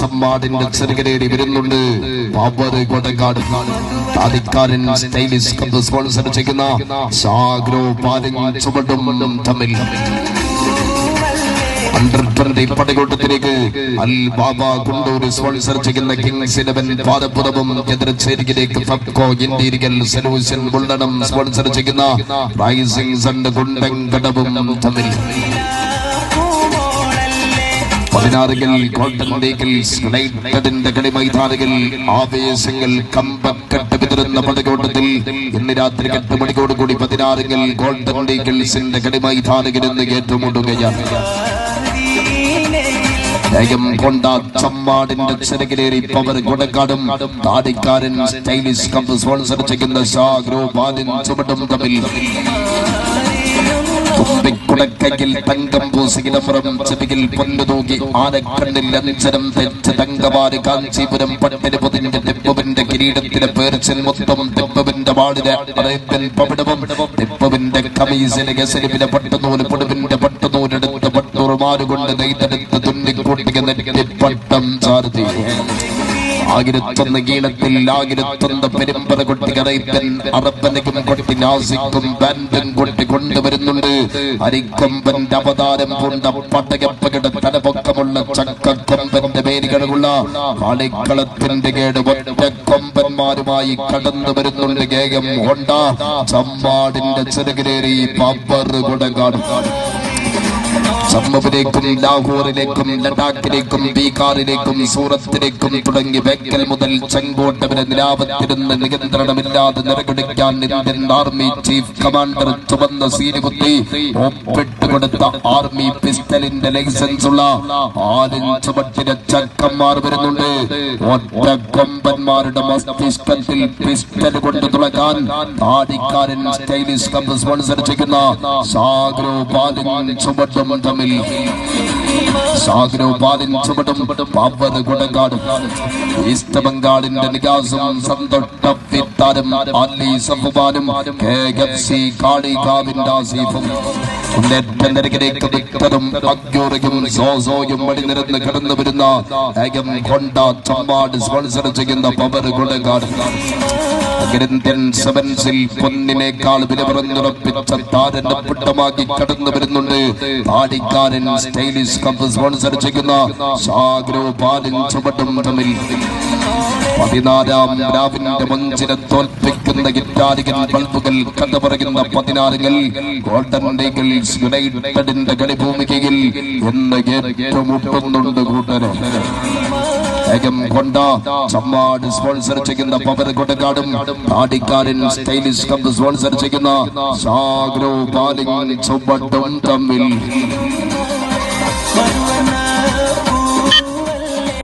ചമ്മാടിന്റെ ചെറുകരേടി വരുന്നുണ്ട് പവർ കൊടക്കാട് താതിക്കാരൻ സ്റ്റൈലിഷ് കമ്പ് സ്പോൺസർ ചെയ്യുന്ന സാഗ്രോ പാലും ചുവടും തമ്മിൽ. അണ്ടർ ട്വന്റി പടയോട്ടത്തിലേക്ക് അൽ ബാബ കുണ്ടൂർ സ്പോൺസർ ചെയ്യുന്ന കിങ്സ് ഇലവൻ പാദപുറവും എതിർച്ചേരിയിലേക്ക് ഫബ്കോ ഇന്ത്യരികൽ സൊല്യൂഷൻ ബുള്ളണം സ്പോൺസർ ചെയ്യുന്ന റൈസിംഗ് സൺ കുണ്ടങ്കടവും തമ്മിൽ. പതിനാറുകൾ ഗോൾഡൻ ലീഗിൽ യുണൈറ്റഡിന്റെ കളി മൈതാനികൾ ആവേശങ്ങൾ കമ്പക്കെട്ട് വിതറുന്ന പടകോട്ടത്തിൽ ഇന്ന് രാത്രി എട്ട് മണിക്കോടുകൂടി പതിനാറുകൾ ഗോൾഡൻ ലീഗിൾസിന്റെ കളി മൈതാനികൾ എന്ന് ഏറ്റുമുട്ടുകയാണ്. ജയം കൊണ്ട ചമ്മാടിന്റെ ചിറകിലേറി പവർ കൊടക്കാടും താടിക്കാരൻ സ്റ്റൈലിഷ് കപ്പ് സ്പോൺസർ ചെയ്യുന്ന ഷാഗ്രോ ബാലിൻ ചുമടും തമ്മിൽ. തുമ്പിക്കുടക്കയിൽ തങ്കം പൂസികിലപ്പുറം ചെവിയിൽ പൊന്നുതൂകി ആനക്കണ്ണിൽ അഞ്ചരം തെറ്റ് തങ്കമാര് കാഞ്ചീപുരം പട്ടിന് പൊതിന്റെ തെപ്പുവിന്റെ കിരീടത്തിലെ പേർച്ചൻ മൊത്തം തെപ്പുവിന്റെ വാടിലെ അറേബ്യൻ പവിടവും തെപ്പുവിന്റെ കമീസിലെ ഗസലിവിലെ പട്ടുനൂൽ പൊടുവിന്റെ പട്ടുനൂലെടുത്ത് പട്ടുറുമാരുകൊണ്ട് നെയ്തെടുത്ത് തുന്നിക്കൂട്ടിക്കുന്ന പട്ടം ചാർത്തി ആയിരത്തൊന്ന് ഗീണത്തിൽ ആയിരത്തൊന്ന് പെരുമ്പറ കൊട്ടി കറൈപ്പൻ അറപ്പനക്കും കൊട്ടി നാസിക്കും ബാൻഡും കൊട്ടി കൊണ്ടുവരുന്നുണ്ട്. അരിക്കൊമ്പന്റെ അവതാരം പൂണ്ട പടയപ്പകയുടെ തലപൊക്കമുള്ള ചക്കക്കൊമ്പന്റെ പേരുകളുള്ള കളിക്കളത്തിന്റെ കേട് ഒറ്റ കൊമ്പന്മാരുമായി കടന്നു വരുന്നുണ്ട് ഗേഗം ഹോണ്ട. ചമ്പാടിന്റെ ചെറുകിലേറി പാപ്പർ കുടകാടും ജമ്മുവിലേക്കും ലാഹോറിലേക്കും ലഡാക്കിലേക്കും ബീഹാറിലേക്കും സൂറത്തിലേക്കും തുടങ്ങി ബേക്കൽ മുതൽ ചെങ്കോട്ട വരെ നിലാപത്തിരുന്ന് നിയന്ത്രണമില്ലാതെ നിറകുടിക്കാൻ ഇന്ത്യൻ ആർമി ചീഫ് കമാൻഡർ ചുവന്ന സീനുകുത്തി ഒപ്പിട്ടുകൊടുത്ത ആർമി പിസ്റ്റലിന്റെ ലൈസൻസ് ഉള്ള ആലിൻ ചുമട്ടിലെ ചക്കന്മാർ വരുന്നുണ്ട്. ഒറ്റ കൊമ്പന്മാരുടെ മസ്തിഷ്കത്തിൽ പിസ്റ്റൽ കൊണ്ട് തുളക്കാൻ താടിക്കാരൻ സ്റ്റൈലിഷ് കമ്പ് സ്പോൺസർ ചെയ്യുന്ന സാഗ്രോ പാലിൻ ചുമട്ടും തമ്മിൽ കുടങ്കാടും ഈസ്റ്റ് ബംഗാളിന്റെ നികാസും സന്തോട്ട വിത്താരും അല്ലി സഫുബാനും കെ എഫ് സി കാളികാവിന്റെ ആസീഫും. മുന്നേറ്റ നിരക്കിലേക്ക് സോസോയും വഴിനിരന്ന് കടന്നു വരുന്ന ഏകം കൊണ്ട ചമ്മാട് സ്പോൺസർ ചെയ്യുന്ന പവർ കുടങ്കാടും അഖിലേന്ത്യൻ സെവൻസിൽ പൊന്നിനേക്കാൾ വില താരന്റെ പിട്ടമാക്കി കടന്നു വരുന്നുണ്ട്. താടിക്കാരൻ സ്റ്റൈലിഷ് കപ്പ് സ്പോൺസർ ചെയ്യുന്ന ഷാഗ്രോ പാലിൻ ചുമട്ടും തമ്മിൽ. പതിനാലാം രാവിന്റെ മഞ്ചിനെ തോൽപ്പിക്കുന്ന ഗിറ്റാരികൻ ബൾബുകൾ കഥ പറയുന്ന പതിനാറുകൾ ഗോൾഡൻ ലീഗിൾസ് യുണൈറ്റഡിന്റെ കളിഭൂമികയിൽ എന്ന് ഏറ്റുമുട്ടുന്നുണ്ട് കൂട്ടരെ. വേഗം കൊണ്ട ചമ്മാട് സ്പോൺസർ ചെയ്യുന്ന പവർ കൊട്ടക്കാടും താടിക്കാരൻ സ്റ്റൈലിഷ് കമ്പ് സ്പോൺസർ ചെയ്യുന്ന സാഗ്രോ പാലിംഗ് ചുവട്ടും തമ്മിൽ.